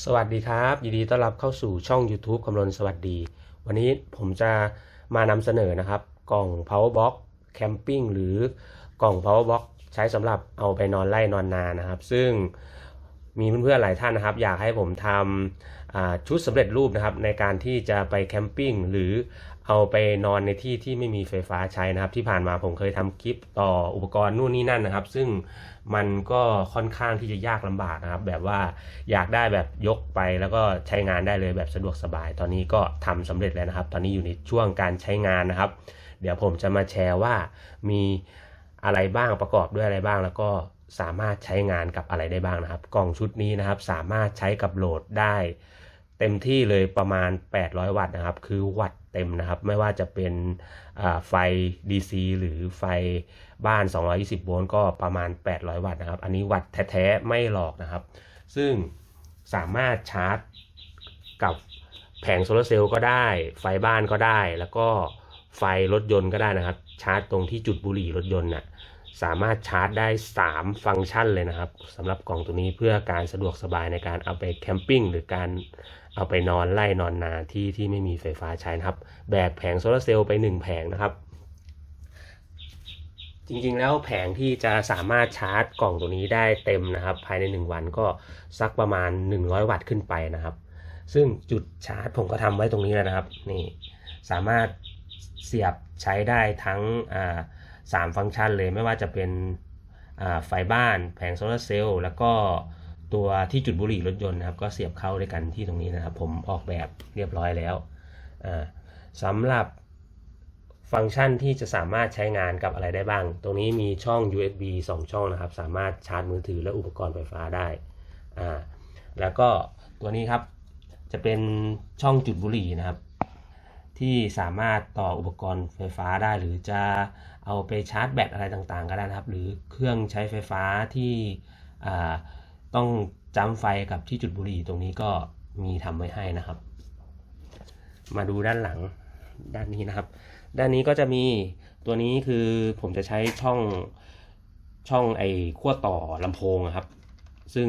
สวัสดีครับ ยินดีต้อนรับเข้าสู่ช่อง YouTube คำรณสวัสดี วันนี้ผมจะมานำเสนอนะครับ กล่อง Powerbox Camping หรือกล่อง Powerbox ใช้สำหรับเอาไปนอนไล่นอนนานะครับ ซึ่ง มีเพื่อนๆหลายท่านนะครับ อยากให้ผมทำชุดสำเร็จรูปนะครับ ในการที่จะไปแคมปิ้งหรือเอาไปนอนในที่ที่ไม่มีไฟฟ้าใช้นะครับ ที่ผ่านมาผมเคยทำคลิปต่ออุปกรณ์นู่นนี่นั่นนะครับ ซึ่งมันก็ค่อนข้างที่จะยากลำบากนะครับ แบบว่าอยากได้แบบยกไปแล้วก็ใช้งานได้เลยแบบสะดวกสบาย ตอนนี้ก็ทำสำเร็จแล้วนะครับ ตอนนี้อยู่ในช่วงการใช้งานนะครับ เดี๋ยวผมจะมาแชร์ว่ามีอะไรบ้างประกอบด้วยอะไรบ้างแล้วก็ สามารถใช้งานกับอะไรได้บ้างนะครับ กล่องชุดนี้นะครับสามารถใช้กับโหลดได้ เต็มที่เลยประมาณ 800 วัตต์นะครับ คือวัตต์เต็มนะครับ ไม่ว่าจะเป็นไฟ DC หรือไฟบ้าน 220 โวลต์ก็ประมาณ 800 วัตต์นะครับ อันนี้วัตต์แท้ๆ ไม่หลอกนะครับ ซึ่งสามารถชาร์จกับแผงโซลาร์เซลล์ก็ได้ ไฟบ้านก็ได้ แล้วก็ไฟรถยนต์ก็ได้นะครับ ชาร์จตรงที่จุดบุหรี่รถยนต์น่ะ สามารถชาร์จได้ 3 ฟังก์ชันเลยนะครับสำหรับกล่องตัวนี้เพื่อการสะดวกสบายในการเอาไปแคมปิ้งหรือการเอาไปนอนไล่นอนนาที่ที่ไม่มีไฟฟ้าใช้นะครับ แบกแผงโซลาร์เซลล์ไป 1 แผงนะครับ จริงๆแล้วแผงที่จะสามารถชาร์จกล่องตัวนี้ได้เต็มนะครับ ภายใน 1 วันก็สักประมาณ 100 วัตต์ขึ้นไปนะครับ ซึ่งจุดชาร์จผมก็ทำไว้ตรงนี้แล้วนะครับนี่สามารถเสียบใช้ได้ทั้งอ่า สามฟังก์ชันเลยไม่ว่าจะเป็นไฟบ้านแผงโซลาร์เซลล์แล้วก็ตัวที่จุดบุหรี่รถยนต์นะครับ ก็เสียบเข้าด้วยกันที่ตรงนี้นะครับ ผมออกแบบเรียบร้อยแล้วสำหรับฟังก์ชันที่จะสามารถใช้งานกับอะไรได้บ้าง ตรงนี้มีช่อง USB 2 ช่องนะครับ สามารถชาร์จมือถือและอุปกรณ์ไฟฟ้าได้อ่าแล้วก็ตัวนี้ครับจะเป็นช่องจุดบุหรี่นะครับ ที่สามารถต่ออุปกรณ์ไฟฟ้าได้ หรือจะเอาไปชาร์จแบตอะไรต่างๆ ก็ได้นะครับ หรือเครื่องใช้ไฟฟ้าที่ต้องจ้ำไฟกับที่จุดบุหรี่ตรงนี้ก็มีทำไว้ให้นะครับ มาดูด้านหลังด้านนี้นะครับ ด้านนี้ก็จะมีตัวนี้คือผมจะใช้ช่องช่องไอ้ขั้วต่อลำโพงครับ ซึ่ง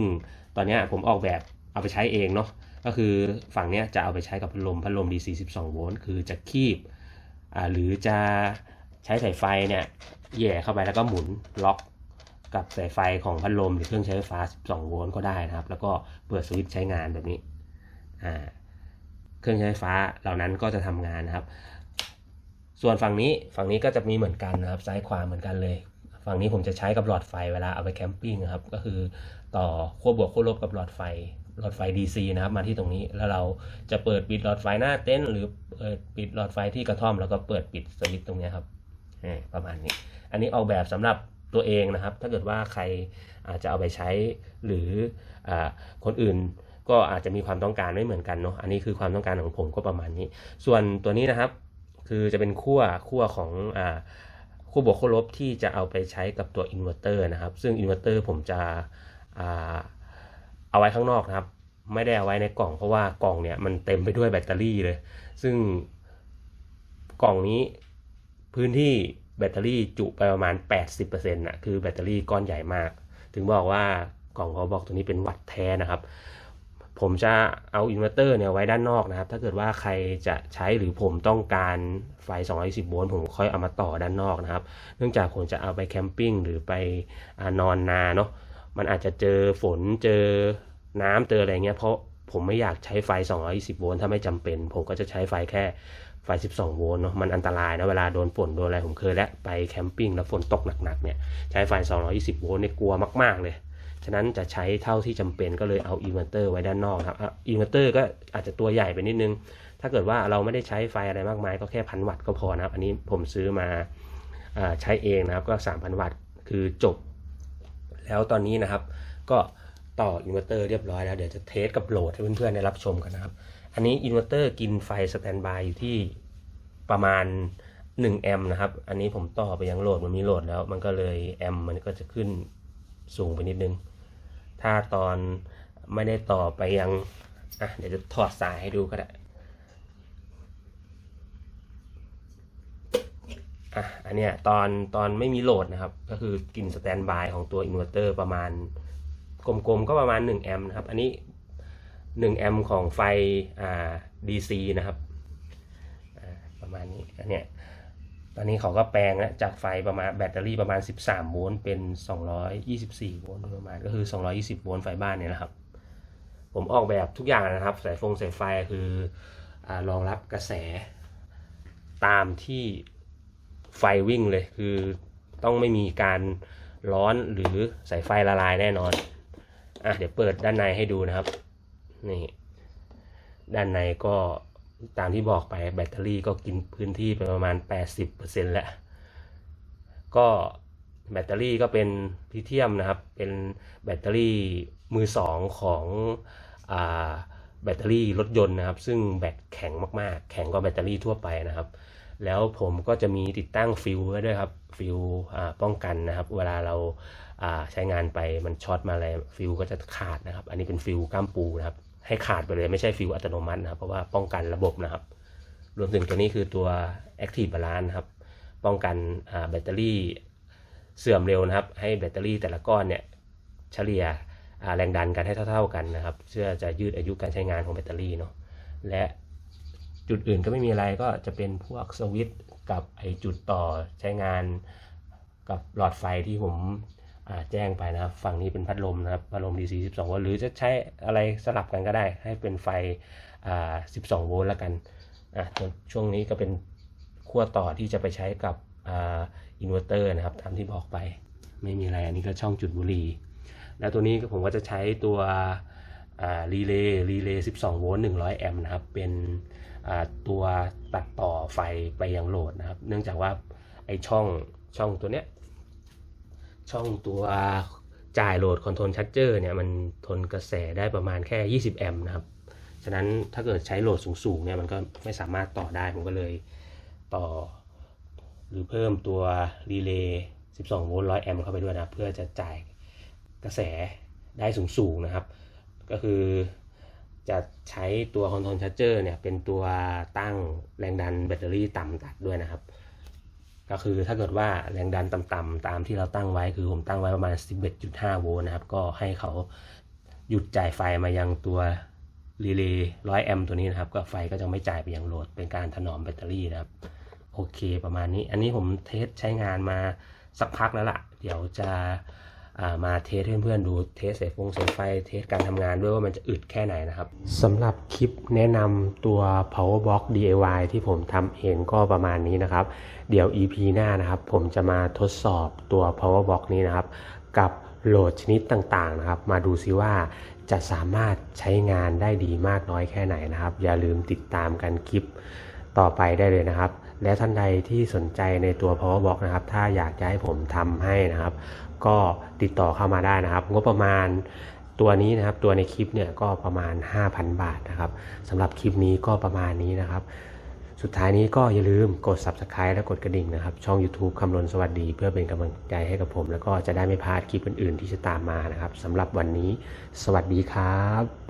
ตอนนี้ผมออกแบบเอาไปใช้เองเนาะ ก็คือฝั่งนี้จะเอาไปใช้กับพัดลมพัดลม DC 12 โวลต์คือจะคีบหรือจะใช้สายไฟเนี่ยแย่เข้าไปแล้วก็หมุนล็อกกับสายไฟของพัดลมหรือเครื่องใช้ไฟฟ้า 12 โวลต์ก็ได้นะครับ แล้วก็เปิดสวิตช์ใช้งานแบบนี้เครื่องใช้ไฟฟ้าเหล่านั้นก็จะทำงานนะครับ ส่วนฝั่งนี้ฝั่งนี้ก็จะมีเหมือนกันนะครับ ซ้ายขวาเหมือนกันเลย ฝั่งนี้ผมจะใช้กับหลอดไฟเวลาเอาไปแคมปิ้งนะครับ ก็คือต่อขั้วบวกขั้วลบกับหลอดไฟ หลอดไฟ DC นะครับมาที่ตรงนี้แล้วเราจะเปิดปิดหลอดไฟหน้าเต็นท์หรือเปิดปิดหลอดไฟที่กระท่อม แล้วก็เปิดปิดสวิตช์ตรงนี้ครับประมาณนี้ อันนี้ออกแบบสำหรับตัวเองนะครับ ถ้าเกิดว่าใครอาจจะเอาไปใช้หรืออคนอื่นก็อาจจะมีความต้องการไม่เหมือนกันเนาะอันนี้คือความต้องการของผมก็ประมาณนี้ ส่วนตัวนี้นะครับ คือจะเป็นขั้วขั้วของอ่าขั้วบวกขั้วลบที่จะเอาไปใช้กับตัวอินเวอร์เตอร์นะครับ ซึ่งอินเวอร์เตอร์ผมจะอ่า เอาไว้ข้างนอกนะครับ ไม่ได้เอาไว้ในกล่องเพราะว่ากล่องเนี่ยมันเต็มไปด้วยแบตเตอรี่เลย ซึ่งกล่องนี้พื้นที่แบตเตอรี่จุไปประมาณ 80%นะคือแบตเตอรี่ก้อนใหญ่มาก ถึงบอกว่ากล่องเขาบอกตัวนี้เป็นวัตต์แท้นะครับ ผมจะเอาอินเวอร์เตอร์เนี่ยไว้ด้านนอกนะครับ ถ้าเกิดว่าใครจะใช้หรือผมต้องการไฟ220โวลต์ผมค่อยเอามาต่อด้านนอกนะครับ เนื่องจากผมจะเอาไปแคมปิ้งหรือไปอนอนนาเนาะ มันอาจจะเจอฝนเจอน้ำเจออะไรเงี้ยเพราะผมไม่อยากใช้ไฟ 220 โวลต์ถ้าไม่จำเป็น ผมก็จะใช้ไฟแค่ไฟ 12 โวลต์เนาะมันอันตรายนะเวลาโดนฝนโดนอะไรผมเคยแล้วไปแคมปิ้งแล้วฝนตกหนักๆเนี่ยใช้ไฟ 220 โวลต์เนี่ยกลัวมากๆเลยฉะนั้นจะใช้เท่าที่จำเป็นก็เลยเอาอินเวอร์เตอร์ไว้ด้านนอกครับอินเวอร์เตอร์ก็อาจจะตัวใหญ่ไปนิดนึง ถ้าเกิดว่าเราไม่ได้ใช้ไฟอะไรมากมายก็แค่พันวัตต์ก็พอนะครับ อันนี้ผมซื้อมาอ่าใช้เองนะครับก็ 3,000 วัตต์คือจบ แล้วตอนนี้นะครับ ก็ต่ออินเวอร์เตอร์เรียบร้อยแล้ว เดี๋ยวจะเทสกับโหลดให้เพื่อนๆได้รับชมกันนะครับ อันนี้อินเวอร์เตอร์กินไฟสแตนบายอยู่ที่ประมาณ1แอมป์นะครับ อันนี้ผมต่อไปยังโหลดมันมีโหลดแล้ว มันก็เลยแอมป์มันก็จะขึ้นสูงไปนิดนึง ถ้าตอนไม่ได้ต่อไปยัง อะ เดี๋ยวจะถอดสายให้ดูก็ได้ อะอันเนี้ยตอนตอนไม่มีโหลดนะครับ ก็คือกินสแตนบายของตัวอินเวอร์เตอร์ประมาณกลมๆ ก็ประมาณ 1 แอมป์นะครับ อันนี้ 1 แอมป์ของไฟอ่า DC นะครับอ่าประมาณนี้อันเนี้ยตอนนี้เขาก็แปลงแล้วจากไฟประมาณแบตเตอรี่ประมาณ 13 โวลต์เป็น 224 โวลต์โดยประมาณก็คือ 220 โวลต์ไฟบ้านเนี่ยนะครับ ผมออกแบบทุกอย่างนะครับ สายฟงสายไฟคืออรองรับกระแสตามที่ ไฟวิ่งเลยคือต้องไม่มีการร้อนหรือสายไฟละลายแน่นอนอะเดี๋ยวเปิดด้านในให้ดูนะครับนี่ด้านในก็ตามที่บอกไปแบตเตอรี่ก็กินพื้นที่ไปประมาณ 80%แล้ว ก็แบตเตอรี่ก็เป็นลิเธียมนะครับ เป็นแบตเตอรี่มือสองของอาแบตเตอรี่รถยนต์นะครับ ซึ่งแบตแข็งมากๆ แข็งกว่าแบตเตอรี่ทั่วไปนะครับ แล้วผมก็จะมีติดตั้งฟิวไว้ด้วยครับฟิวป้องกันนะครับ เวลาเราใช้งานไปมันช็อตมาอะไรฟิวก็จะขาดนะครับ อันนี้เป็นฟิวก้ามปูนะครับ ให้ขาดไปเลยไม่ใช่ฟิวอัตโนมัตินะครับ เพราะว่าป้องกันระบบนะครับ รวมถึงตัวนี้คือตัว Active Balance นะครับ ป้องกันแบตเตอรี่เสื่อมเร็วนะครับ ให้แบตเตอรี่แต่ละก้อนเนี่ยเฉลี่ยแรงดันกันให้เท่า ๆกันนะครับเพื่อจะยืดอายุการใช้งานของแบตเตอรี่เนาะและ จุดอื่นก็ไม่มีอะไรก็จะเป็นพวกสวิตช์กับไอจุดต่อใช้งานกับหลอดไฟที่ผมแจ้งไปนะครับ ฝั่งนี้เป็นพัดลมนะครับ พัดลม DC 12โวลต์หรือจะใช้อะไรสลับกันก็ได้ ให้เป็นไฟอ่า12 โวลต์แล้วกันอะช่วงนี้ก็เป็นขั้วต่อที่จะไปใช้กับอ่าอินเวอร์เตอร์นะครับตามที่บอกไป ไม่มีอะไร อันนี้ก็ช่องจุดบุหรี่ แล้วตัวนี้ผมก็จะใช้ตัวรีเลย์รีเลย์ 12 โวลต์ 100 แอมป์นะครับ เป็น ตัวตัดต่อไฟไปยังโหลดนะครับ เนื่องจากว่าไอช่องช่องตัวเนี้ยช่องตัวจ่ายโหลดคอนโทรลชั r เจอร์เนี่ยมันทนกระแสได้ประมาณแค่ 20 แอมป์นะครับ ฉะนั้นถ้าเกิดใช้โหลดสูงๆเนี่ยมันก็ไม่สามารถต่อได้ผมก็เลยต่อ หรือเพิ่มตัวรีเลย์ 12 โวลต์ 100 แอมป์เข้าไปด้วยนะเพื่อจะจ่ายกระแสได้สูงๆนะครับ ก็คือ จะใช้ตัวคอนโทรลชั r เจอร์เนี่ยเป็นตัวตั้งแรงดันแบตเตอรี่ต่ำตัดด้วยนะครับ ก็คือถ้าเกิดว่าแรงดันต่ำๆตามที่เราตั้งไว้คือผมตั้งไว้ประมาณ 11.5 โวลต์นะครับ ก็ให้เขาหยุดจ่ายไฟมายังตัวรีเลย์100แอมป์ตัวนี้นะครับ ก็ไฟก็จะไม่จ่ายไปยังโหลด เป็นการถนอมแบตเตอรี่นะครับ โอเคประมาณนี้ อันนี้ผมเทสใช้งานมาสักพักแล้วล่ะ เดี๋ยวจะ มาเทสให้เพื่อนๆดูเทสสายฟงสายไฟเทสการทำงานด้วยว่ามันจะอึดแค่ไหนนะครับสำหรับคลิปแนะนำตัว power box DIY ที่ผมทำเองก็ประมาณนี้นะครับ เดี๋ยว EP หน้านะครับ ผมจะมาทดสอบตัว power box นี้นะครับ กับโหลดชนิดต่างๆนะครับ มาดูซิว่าจะสามารถใช้งานได้ดีมากน้อยแค่ไหนนะครับ อย่าลืมติดตามกันคลิปต่อไปได้เลยนะครับ และท่านใดที่สนใจในตัว power box นะครับ ถ้าอยากจะให้ผมทำให้นะครับ ก็ติดต่อเข้ามาได้นะครับ งบประมาณตัวนี้นะครับ ตัวในคลิปเนี่ยก็ประมาณ 5,000 บาทนะครับสำหรับคลิปนี้ก็ประมาณนี้นะครับ สุดท้ายนี้ก็อย่าลืมกด subscribe และกดกระดิ่งนะครับ ช่อง YouTube คำนสวัสดี เพื่อเป็นกำลังใจให้กับผม แล้วก็จะได้ไม่พลาดคลิปอื่น ๆ ที่จะตามมานะครับสำหรับวันนี้ สวัสดีครับ